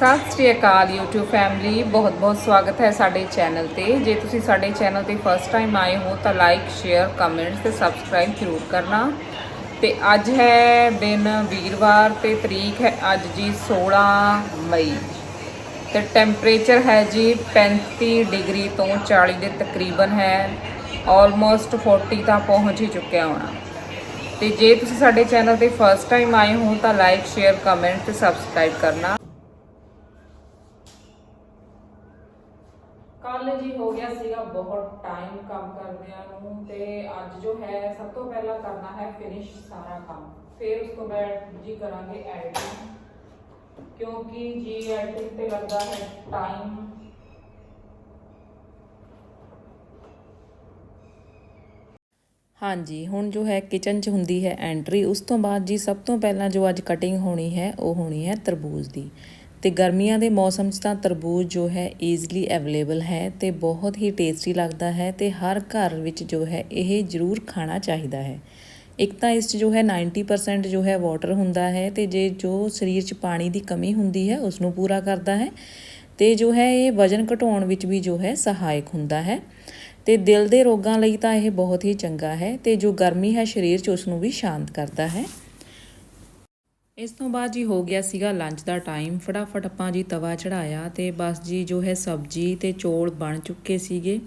ਸਤਿ ਸ਼੍ਰੀ ਅਕਾਲ, YouTube family ਬਹੁਤ ਬਹੁਤ ਸਵਾਗਤ ਹੈ ਸਾਡੇ ਚੈਨਲ ਤੇ। ਜੇ ਤੁਸੀਂ ਸਾਡੇ ਚੈਨਲ ਤੇ ਫਸਟ ਟਾਈਮ ਆਏ ਹੋ, ਤਾਂ ਲਾਈਕ ਸ਼ੇਅਰ ਕਮੈਂਟ ਤੇ ਸਬਸਕ੍ਰਾਈਬ ਜ਼ਰੂਰ ਕਰਨਾ। ਤੇ ਅੱਜ ਹੈ ਦਿਨ ਵੀਰਵਾਰ ਤੇ ਤਰੀਕ ਹੈ ਅੱਜ ਜੀ 16 ਮਈ। ਤੇ ਟੈਂਪਰੇਚਰ ਹੈ ਜੀ 35 ਡਿਗਰੀ ਤੋਂ 40 ਦੇ ਤਕਰੀਬਨ ਹੈ। ਆਲਮੋਸਟ 40 ਤਾਂ ਪਹੁੰਚ ਹੀ ਚੁੱਕਿਆ ਹੋਣਾ। ਤੇ ਜੇ ਤੁਸੀਂ ਸਾਡੇ ਚੈਨਲ ਤੇ ਫਸਟ ਟਾਈਮ ਆਏ ਹੋ, ਤਾਂ ਲਾਈਕ ਸ਼ੇਅਰ ਕਮੈਂਟ ਤੇ ਸਬਸਕ੍ਰਾਈਬ ਕਰਨਾ ਕੱਲ ਜੀ ਹੋ ਗਿਆ ਸੀਗਾ ਬਹੁਤ ਟਾਈਮ ਕੰਮ ਕਰਦਿਆਂ ਨੂੰ ਤੇ ਅੱਜ ਜੋ ਹੈ, ਸਭ ਤੋਂ ਪਹਿਲਾਂ ਕਰਨਾ ਹੈ ਫਿਨਿਸ਼ ਸਾਰਾ ਕੰਮ। ਫਿਰ ਉਸ ਤੋਂ ਬਾਅਦ ਜੀ ਕਰਾਂਗੇ ਐਡੀਟਿੰਗ ਕਿਉਂਕਿ ਜੀ ਐਡੀਟਿੰਗ ਤੇ ਲੱਗਦਾ ਹੈ ਟਾਈਮ ਹਾਂਜੀ, ਹੁਣ ਜੋ ਹੈ ਕਿਚਨ 'ਚ ਹੁੰਦੀ ਹੈ ਐਂਟਰੀ ਉਸ ਤੋਂ ਬਾਅਦ ਜੀ ਸਭ ਤੋਂ ਪਹਿਲਾਂ ਜੋ ਅੱਜ ਕਟਿੰਗ ਹੋਣੀ ਹੈ, ਉਹ ਹੋਣੀ ਹੈ ਤਰਬੂਜ ਦੀ। ਤੇ ਗਰਮੀਆਂ ਦੇ ਮੌਸਮ 'ਚ ਤਾਂ ਤਰਬੂਜ ਜੋ ਹੈ ਈਜ਼ਲੀ ਅਵੇਲੇਬਲ ਹੈ ਤੇ ਬਹੁਤ ਹੀ ਟੇਸਟੀ ਲੱਗਦਾ ਹੈ ਤੇ ਹਰ ਘਰ ਵਿੱਚ ਜੋ ਹੈ ਇਹ ਜ਼ਰੂਰ ਖਾਣਾ ਚਾਹੀਦਾ ਹੈ। ਇੱਕ ਤਾਂ ਇਸ 'ਚ ਜੋ ਹੈ 90% ਜੋ ਹੈ ਵਾਟਰ ਹੁੰਦਾ ਹੈ ਤੇ ਜੇ ਜੋ ਸਰੀਰ 'ਚ ਪਾਣੀ ਦੀ ਕਮੀ ਹੁੰਦੀ ਹੈ ਉਸ ਨੂੰ ਪੂਰਾ ਕਰਦਾ ਹੈ ਤੇ ਜੋ ਹੈ ਇਹ ਵਜਨ ਘਟਾਉਣ ਵਿੱਚ ਵੀ ਜੋ ਹੈ ਸਹਾਇਕ ਹੁੰਦਾ ਹੈ ਤੇ ਦਿਲ ਦੇ ਰੋਗਾਂ ਲਈ ਤਾਂ ਇਹ ਬਹੁਤ ਹੀ ਚੰਗਾ ਹੈ ਤੇ ਜੋ ਗਰਮੀ ਹੈ ਸਰੀਰ 'ਚ ਉਸ ਨੂੰ ਵੀ ਸ਼ਾਂਤ ਕਰਦਾ ਹੈ। ਇਸ ਤੋਂ ਬਾਅਦ ਜੀ ਹੋ ਗਿਆ ਸੀਗਾ ਲੰਚ ਦਾ ਟਾਈਮ ਫਟਾਫਟ ਆਪਾਂ ਜੀ ਤਵਾ ਚੜਾਇਆ ਤੇ ਬਸ ਜੀ ਜੋ ਹੈ ਸਬਜ਼ੀ ਤੇ ਚੌਲ ਬਣ ਚੁੱਕੇ ਸੀਗੇ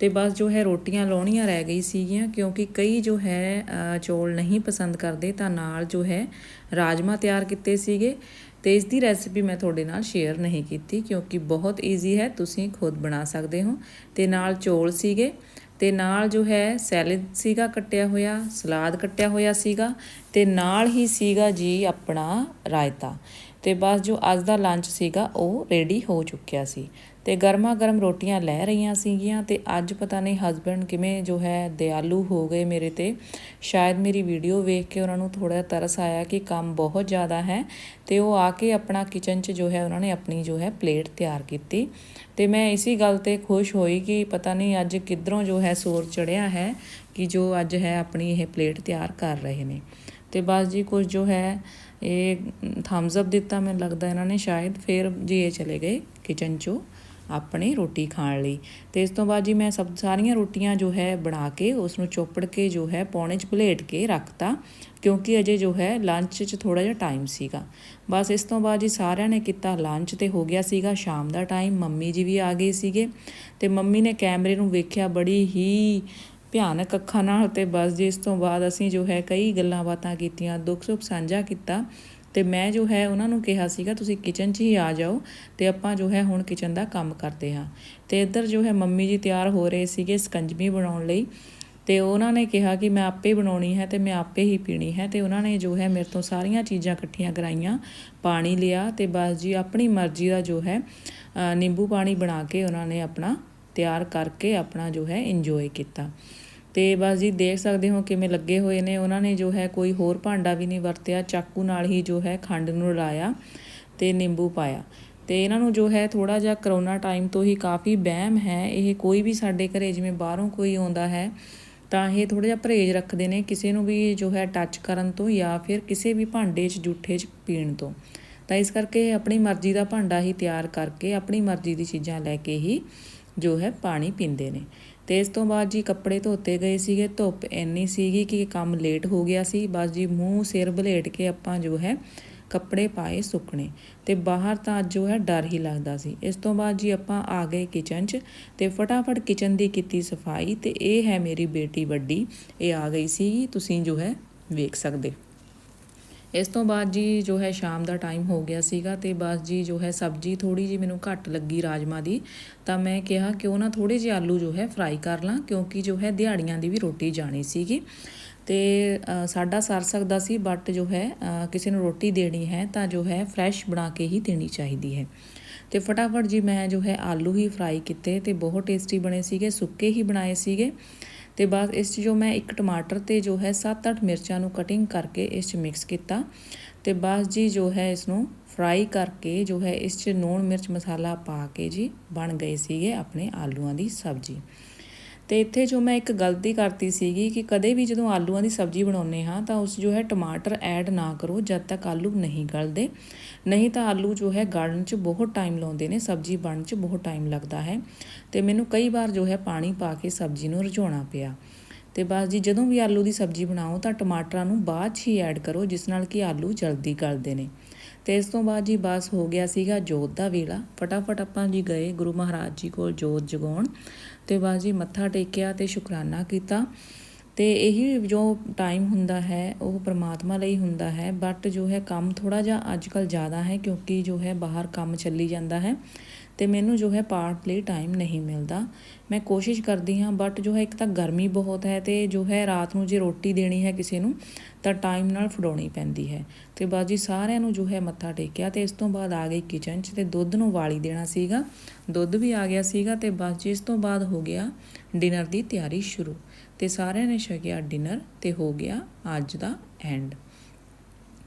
ਤੇ ਬਸ ਜੋ ਹੈ ਰੋਟੀਆਂ ਲਾਉਣੀਆਂ ਰਹਿ ਗਈ ਸੀਗੀਆਂ ਕਿਉਂਕਿ ਕਈ ਜੋ ਹੈ ਅ, ਚੌਲ ਨਹੀਂ ਪਸੰਦ ਕਰਦੇ ਤਾਂ ਨਾਲ ਜੋ ਹੈ ਰਾਜਮਾ ਤਿਆਰ ਕੀਤੇ ਸੀਗੇ ਤੇ ਇਸ ਦੀ ਰੈਸਿਪੀ ਮੈਂ ਤੁਹਾਡੇ ਨਾਲ ਸ਼ੇਅਰ ਨਹੀਂ ਕੀਤੀ ਕਿਉਂਕਿ ਬਹੁਤ ਈਜ਼ੀ ਹੈ ਤੁਸੀਂ ਖੁਦ ਬਣਾ ਸਕਦੇ ਹੋ। ਤੇ ਨਾਲ ਚੌਲ ਸੀਗੇ ਤੇ ਨਾਲ ਜੋ ਹੈ ਸੈਲਡ ਸੀਗਾ ਕੱਟਿਆ ਹੋਇਆ ਸਲਾਦ ਕੱਟਿਆ ਹੋਇਆ ਸੀਗਾ ਤੇ ਨਾਲ ਹੀ ਸੀਗਾ ਜੀ ਆਪਣਾ ਰਾਇਤਾ। ਤੇ ਬਸ ਜੋ ਅੱਜ ਦਾ ਲੰਚ ਸੀਗਾ, ਉਹ ਰੈਡੀ ਹੋ ਚੁੱਕਿਆ ਸੀ। ਤੇ ਗਰਮਾ ਗਰਮ ਰੋਟੀਆਂ ਲੈ ਰਹੀਆਂ ਸੀਗੀਆਂ ਤੇ ਅੱਜ ਪਤਾ ਨਹੀਂ ਹਸਬੰਡ ਕਿਵੇਂ ਜੋ ਹੈ, ਦਿਆਲੂ ਹੋ ਗਏ ਮੇਰੇ ਤੇ। ਸ਼ਾਇਦ ਮੇਰੀ ਵੀਡੀਓ ਵੇਖ ਕੇ ਉਹਨਾਂ ਨੂੰ ਥੋੜਾ ਤਰਸ ਆਇਆ ਕਿ ਕੰਮ ਬਹੁਤ ਜ਼ਿਆਦਾ ਹੈ ਤੇ ਉਹ ਆ ਕੇ ਆਪਣਾ ਕਿਚਨ 'ਚ ਜੋ ਹੈ, ਉਹਨਾਂ ਨੇ ਆਪਣੀ ਜੋ ਹੈ ਪਲੇਟ ਤਿਆਰ ਕੀਤੀ। ਤੇ ਮੈਂ ਇਸੀ ਗੱਲ ਤੇ ਖੁਸ਼ ਹੋਈ ਕਿ ਪਤਾ ਨਹੀਂ ਅੱਜ ਕਿੱਧਰੋਂ ਜੋ ਹੈ ਸੋਰ ਚੜਿਆ ਹੈ। ਕਿ ਜੋ ਅੱਜ ਹੈ ਆਪਣੀ ਇਹ ਪਲੇਟ ਤਿਆਰ ਕਰ ਰਹੇ ਨੇ। ਤੇ ਬਸ ਜੀ ਕੁਝ ਜੋ ਹੈ, ਇਹ ਥੰਬਸ ਅਪ ਦਿੱਤਾ ਮੈਨੂੰ ਲੱਗਦਾ ਇਹਨਾਂ ਨੇ ਸ਼ਾਇਦ, ਫਿਰ ਜੀ ਇਹ ਚਲੇ ਗਏ ਕਿਚਨ 'ਚੋਂ ਆਪਣੀ ਰੋਟੀ ਖਾਣ ਲਈ। ਤੇ ਇਸ ਤੋਂ ਬਾਅਦ ਜੀ ਮੈਂ ਸਭ ਸਾਰੀਆਂ ਰੋਟੀਆਂ ਜੋ ਹੈ ਬਣਾ ਕੇ ਉਸ ਨੂੰ ਚੋਪੜ ਕੇ ਜੋ ਹੈ ਪੌਣੇ 'ਚ ਭਲੇਟ ਕੇ ਰੱਖਤਾ, ਕਿਉਂਕਿ ਅਜੇ ਜੋ ਹੈ ਲੰਚ 'ਚ ਥੋੜਾ ਜਿਹਾ ਟਾਈਮ ਸੀਗਾ। ਬਸ ਇਸ ਤੋਂ ਬਾਅਦ ਜੀ ਸਾਰਿਆਂ ਨੇ ਕੀਤਾ ਲੰਚ ਤੇ ਹੋ ਗਿਆ ਸੀਗਾ ਸ਼ਾਮ ਦਾ ਟਾਈਮ ਮੰਮੀ ਜੀ ਵੀ ਆ ਗਏ ਸੀਗੇ। ਤੇ ਮੰਮੀ ਨੇ ਕੈਮਰੇ ਨੂੰ ਵੇਖਿਆ ਬੜੀ ਹੀ ਭਿਆਨਕ ਅੱਖਾਂ ਨਾਲ ਤੇ ਬਸ ਜੀ ਇਸ ਤੋਂ ਬਾਅਦ ਅਸੀਂ ਜੋ ਹੈ ਕਈ ਗੱਲਾਂ ਬਾਤਾਂ ਕੀਤੀਆਂ, ਦੁੱਖ ਸੁੱਖ ਸਾਂਝਾ ਕੀਤਾ ਤੇ ਮੈਂ ਜੋ ਹੈ ਉਹਨਾਂ ਨੂੰ ਕਿਹਾ ਸੀਗਾ, ਤੁਸੀਂ ਕਿਚਨ 'ਚ ਹੀ ਆ ਜਾਓ ਤੇ ਆਪਾਂ ਜੋ ਹੈ ਹੁਣ ਕਿਚਨ ਦਾ ਕੰਮ ਕਰਦੇ ਹਾਂ। ਤੇ ਇੱਧਰ ਜੋ ਹੈ ਮੰਮੀ ਜੀ ਤਿਆਰ ਹੋ ਰਹੇ ਸੀਗੇ ਸਕੰਜਮੀ ਬਣਾਉਣ ਲਈ ਤੇ ਉਹਨਾਂ ਨੇ ਕਿਹਾ ਕਿ ਮੈਂ ਆਪੇ ਬਣਾਉਣੀ ਹੈ ਤੇ ਮੈਂ ਆਪੇ ਹੀ ਪੀਣੀ ਹੈ ਤੇ ਉਹਨਾਂ ਨੇ ਜੋ ਹੈ ਮੇਰੇ ਤੋਂ ਸਾਰੀਆਂ ਚੀਜ਼ਾਂ ਇਕੱਠੀਆਂ ਕਰਾਈਆਂ, ਪਾਣੀ ਲਿਆ ਤੇ ਬਸ ਜੀ ਆਪਣੀ ਮਰਜ਼ੀ ਦਾ ਜੋ ਹੈ ਨਿੰਬੂ ਪਾਣੀ ਬਣਾ ਕੇ ਉਹਨਾਂ ਨੇ ਆਪਣਾ ਤਿਆਰ ਕਰਕੇ ਆਪਣਾ ਜੋ ਹੈ ਇੰਜੋਏ ਕੀਤਾ। ਤੇ ਬਸ ਜੀ ਦੇਖ ਸਕਦੇ ਹੋ ਕਿਵੇਂ ਲੱਗੇ ਹੋਏ ਨੇ। ਉਹਨਾਂ ਨੇ ਜੋ ਹੈ ਕੋਈ ਹੋਰ ਭਾਂਡਾ ਵੀ ਨਹੀਂ ਵਰਤਿਆ। ਚਾਕੂ ਨਾਲ ਹੀ ਜੋ ਹੈ ਖੰਡ ਨੂੰ ਰਲਾਇਆ ਤੇ ਨਿੰਬੂ ਪਾਇਆ। ਤੇ ਇਹਨਾਂ ਨੂੰ ਜੋ ਹੈ ਥੋੜਾ ਜਿਹਾ ਕਰੋਨਾ ਟਾਈਮ ਤੋਂ ਹੀ ਕਾਫੀ ਵਹਿਮ ਹੈ। ਇਹ ਕੋਈ ਵੀ ਸਾਡੇ ਘਰੇ ਜਿਵੇਂ ਬਾਹਰੋਂ ਕੋਈ ਆਉਂਦਾ ਹੈ, ਤਾਂ ਇਹ ਥੋੜਾ ਜਿਹਾ ਪਰਹੇਜ਼ ਰੱਖਦੇ ਨੇ ਕਿਸੇ ਨੂੰ ਵੀ ਜੋ ਹੈ ਟੱਚ ਕਰਨ ਤੋਂ ਜਾਂ ਫਿਰ ਕਿਸੇ ਵੀ ਭਾਂਡੇ 'ਚ, ਜੂਠੇ 'ਚ ਪੀਣ ਤੋਂ। ਤਾਂ ਇਸ ਕਰਕੇ ਇਹ ਆਪਣੀ ਮਰਜ਼ੀ ਦਾ ਭਾਂਡਾ ਹੀ ਤਿਆਰ ਕਰਕੇ ਆਪਣੀ ਮਰਜ਼ੀ ਦੀ ਚੀਜ਼ਾਂ ਲੈ ਕੇ ਹੀ ਜੋ ਹੈ ਪਾਣੀ ਪੀਂਦੇ ਨੇ। ਤੇ ਇਸ ਤੋਂ ਬਾਅਦ ਜੀ ਕੱਪੜੇ ਧੋਤੇ ਗਏ ਸੀਗੇ, ਧੁੱਪ ਇੰਨੀ ਸੀਗੀ ਕਿ ਕੰਮ ਲੇਟ ਹੋ ਗਿਆ ਸੀ। ਬਸ ਜੀ ਮੂੰਹ ਸਿਰ ਬਲੇਟ ਕੇ ਆਪਾਂ ਜੋ ਹੈ ਕੱਪੜੇ ਪਾਏ ਸੁੱਕਣੇ। ਤੇ ਬਾਹਰ ਤਾਂ ਅੱਜ ਜੋ ਹੈ ਡਰ ਹੀ ਲੱਗਦਾ ਸੀ। ਇਸ ਤੋਂ ਬਾਅਦ ਜੀ ਆਪਾਂ ਆ ਗਏ ਕਿਚਨ 'ਚ ਤੇ ਫਟਾਫਟ ਕਿਚਨ ਦੀ ਕੀਤੀ ਸਫ਼ਾਈ ਤੇ ਇਹ ਹੈ ਮੇਰੀ ਬੇਟੀ ਵੱਡੀ। ਇਹ ਆ ਗਈ ਸੀ। ਤੁਸੀਂ ਜੋ ਹੈ ਵੇਖ ਸਕਦੇ ਇਸ ਤੋਂ ਬਾਅਦ ਜੀ ਜੋ ਹੈ ਸ਼ਾਮ ਦਾ ਟਾਈਮ ਹੋ ਗਿਆ ਸੀਗਾ ਤੇ ਬਸ ਜੀ ਜੋ ਹੈ ਸਬਜ਼ੀ ਥੋੜੀ ਜੀ ਮੈਨੂੰ ਘੱਟ ਲੱਗੀ ਰਾਜਮਾ ਦੀ, ਤਾਂ ਮੈਂ ਕਿਹਾ ਕਿਉਂ ਨਾ ਥੋੜੇ ਜਿਹੇ ਆਲੂ ਜੋ ਹੈ ਫਰਾਈ ਕਰ ਲਾਂ, ਕਿਉਂਕਿ ਜੋ ਹੈ ਦਿਹਾੜੀਆਂ ਦੀ ਵੀ ਰੋਟੀ ਜਾਣੀ ਸੀਗੀ। ਤੇ ਸਾਡਾ ਸਰ ਸਕਦਾ ਸੀ ਬਟ ਜੋ ਹੈ ਕਿਸੇ ਨੂੰ ਰੋਟੀ ਦੇਣੀ ਹੈ ਤਾਂ ਜੋ ਹੈ ਫਰੈਸ਼ ਬਣਾ ਕੇ ਹੀ ਦੇਣੀ ਚਾਹੀਦੀ ਹੈ। ਤੇ ਫਟਾਫਟ ਜੀ ਮੈਂ ਜੋ ਹੈ ਆਲੂ ਹੀ ਫਰਾਈ ਕੀਤੇ ਤੇ ਬਹੁਤ ਟੇਸਟੀ ਬਣੇ ਸੀਗੇ, ਸੁੱਕੇ ਹੀ ਬਣਾਏ ਸੀਗੇ। ਤੇ ਬਾਅਦ ਇਸ 'ਚ ਜੋ ਮੈਂ ਇੱਕ ਟਮਾਟਰ ਤੇ ਜੋ ਹੈ 7-8 ਮਿਰਚਾਂ ਨੂੰ ਕਟਿੰਗ ਕਰਕੇ ਇਸ 'ਚ ਮਿਕਸ ਕੀਤਾ ਤੇ ਬਸ ਜੀ ਜੋ ਹੈ ਇਸ ਨੂੰ ਫਰਾਈ ਕਰਕੇ ਜੋ ਹੈ ਇਸ 'ਚ ਨੂਣ ਮਿਰਚ ਮਸਾਲਾ ਪਾ ਕੇ ਜੀ ਬਣ ਗਏ ਸੀਗੇ ਆਪਣੇ ਆਲੂਆਂ ਦੀ ਸਬਜ਼ੀ। ਤੇ ਇੱਥੇ ਜੋ ਮੈਂ ਇੱਕ ਗਲਤੀ ਕਰਤੀ ਸੀਗੀ ਕਿ ਕਦੇ ਵੀ ਜਦੋਂ ਆਲੂਆਂ ਦੀ ਸਬਜ਼ੀ ਬਣਾਉਂਦੇ ਹਾਂ ਤਾਂ ਉਸ ਜੋ ਹੈ ਟਮਾਟਰ ਐਡ ਨਾ ਕਰੋ ਜਦ ਤੱਕ ਆਲੂ ਨਹੀਂ ਗਲਦੇ। ਨਹੀਂ ਤਾਂ ਆਲੂ ਜੋ ਹੈ ਗਲਣ 'ਚ ਬਹੁਤ ਟਾਈਮ ਲਾਉਂਦੇ ਨੇ, ਸਬਜ਼ੀ ਬਣਨ 'ਚ ਬਹੁਤ ਟਾਈਮ ਲੱਗਦਾ ਹੈ ਤੇ ਮੈਨੂੰ ਕਈ ਵਾਰ ਜੋ ਹੈ ਪਾਣੀ ਪਾ ਕੇ ਸਬਜ਼ੀ ਨੂੰ ਰਝਾਉਣਾ ਪਿਆ। ਤੇ ਬਸ ਜੀ, ਜਦੋਂ ਵੀ ਆਲੂ ਦੀ ਸਬਜ਼ੀ ਬਣਾਓ ਤਾਂ ਟਮਾਟਰਾਂ ਨੂੰ ਬਾਅਦ 'ਚ ਹੀ ਐਡ ਕਰੋ ਜਿਸ ਨਾਲ ਕਿ ਆਲੂ ਜਲਦੀ ਗਲਦੇ ਨੇ। ਤੇ ਇਸ ਤੋਂ ਬਾਅਦ ਜੀ ਬਸ ਹੋ ਗਿਆ ਸੀਗਾ ਜੋਤ ਦਾ ਵੇਲਾ। ਫਟਾਫਟ ਆਪਾਂ ਜੀ ਗਏ ਗੁਰੂ ਮਹਾਰਾਜ ਜੀ ਕੋਲ ਜੋਤ ਜਗਾਉਣ ਤੇ ਬਸ ਜੀ ਮੱਥਾ ਟੇਕਿਆ ਤੇ ਸ਼ੁਕਰਾਨਾ ਕੀਤਾ। ਤੇ ਇਹੀ ਜੋ ਟਾਈਮ ਹੁੰਦਾ ਹੈ, ਉਹ ਪ੍ਰਮਾਤਮਾ ਲਈ ਹੁੰਦਾ ਹੈ ਬਟ ਜੋ ਹੈ ਕੰਮ ਥੋੜਾ ਜਿਹਾ ਅੱਜਕੱਲ ਜ਼ਿਆਦਾ ਹੈ ਕਿਉਂਕਿ ਜੋ ਹੈ ਬਾਹਰ ਕੰਮ ਚੱਲੀ ਜਾਂਦਾ ਹੈ। ਤੇ ਮੈਨੂੰ ਜੋ ਹੈ ਪਾਰਟ ਲਈ ਟਾਈਮ ਨਹੀਂ ਮਿਲਦਾ। ਮੈਂ ਕੋਸ਼ਿਸ਼ ਕਰਦੀ ਹਾਂ ਬਟ ਜੋ ਹੈ ਇੱਕ ਤਾਂ ਗਰਮੀ ਬਹੁਤ ਹੈ ਤੇ ਜੋ ਹੈ ਰਾਤ ਨੂੰ ਜੇ ਰੋਟੀ ਦੇਣੀ ਹੈ ਕਿਸੇ ਨੂੰ, ਤਾਂ ਟਾਈਮ ਨਾਲ ਫੜਾਉਣੀ ਪੈਂਦੀ ਹੈ। ਤੇ ਬਸ ਜੀ ਸਾਰਿਆਂ ਨੂੰ ਜੋ ਹੈ ਮੱਥਾ ਟੇਕਿਆ ਤੇ ਇਸ ਤੋਂ ਬਾਅਦ ਆ ਗਈ ਕਿਚਨ 'ਚ ਤੇ ਦੁੱਧ ਨੂੰ ਵਾਲੀ ਦੇਣਾ ਸੀਗਾ। ਦੁੱਧ ਵੀ ਆ ਗਿਆ ਸੀਗਾ ਤੇ ਬਸ ਜੀ ਇਸ ਤੋਂ ਬਾਅਦ ਹੋ ਗਿਆ ਡਿਨਰ ਦੀ ਤਿਆਰੀ ਸ਼ੁਰੂ। ਤੇ ਸਾਰਿਆਂ ਨੇ ਛਕਿਆ ਡਿਨਰ ਤੇ ਹੋ ਗਿਆ ਅੱਜ ਦਾ ਐਂਡ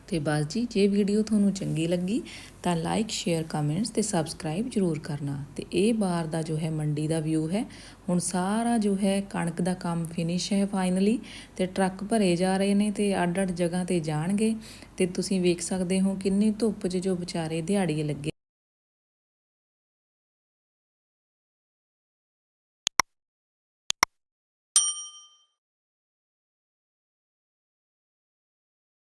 ਤੇ ਬਸ ਜੀ, ਜੇ ਵੀਡੀਓ ਤੁਹਾਨੂੰ ਚੰਗੀ ਲੱਗੀ ਤਾਂ ਲਾਈਕ ਸ਼ੇਅਰ ਕਮੈਂਟਸ ਤੇ ਸਬਸਕ੍ਰਾਈਬ ਜਰੂਰ ਕਰਨਾ। ਤੇ ਇਹ ਬਾਰ ਦਾ ਜੋ ਹੈ ਮੰਡੀ ਦਾ ਵਿਊ ਹੈ, ਹੁਣ ਸਾਰਾ ਜੋ ਹੈ ਕਣਕ ਦਾ ਕੰਮ ਫਿਨਿਸ਼ ਹੈ ਫਾਈਨਲੀ ਤੇ ਟਰੱਕ ਭਰੇ ਜਾ ਰਹੇ ਨੇ ਤੇ ਅੱਡ-ਅੱਡ ਜਗ੍ਹਾ ਤੇ ਜਾਣਗੇ ਤੇ ਤੁਸੀਂ ਵੇਖ ਸਕਦੇ ਹੋ ਕਿੰਨੀ ਧੁੱਪ 'ਚ ਜੋ ਵਿਚਾਰੇ ਦਿਹਾੜੀਏ ਲੱਗੇ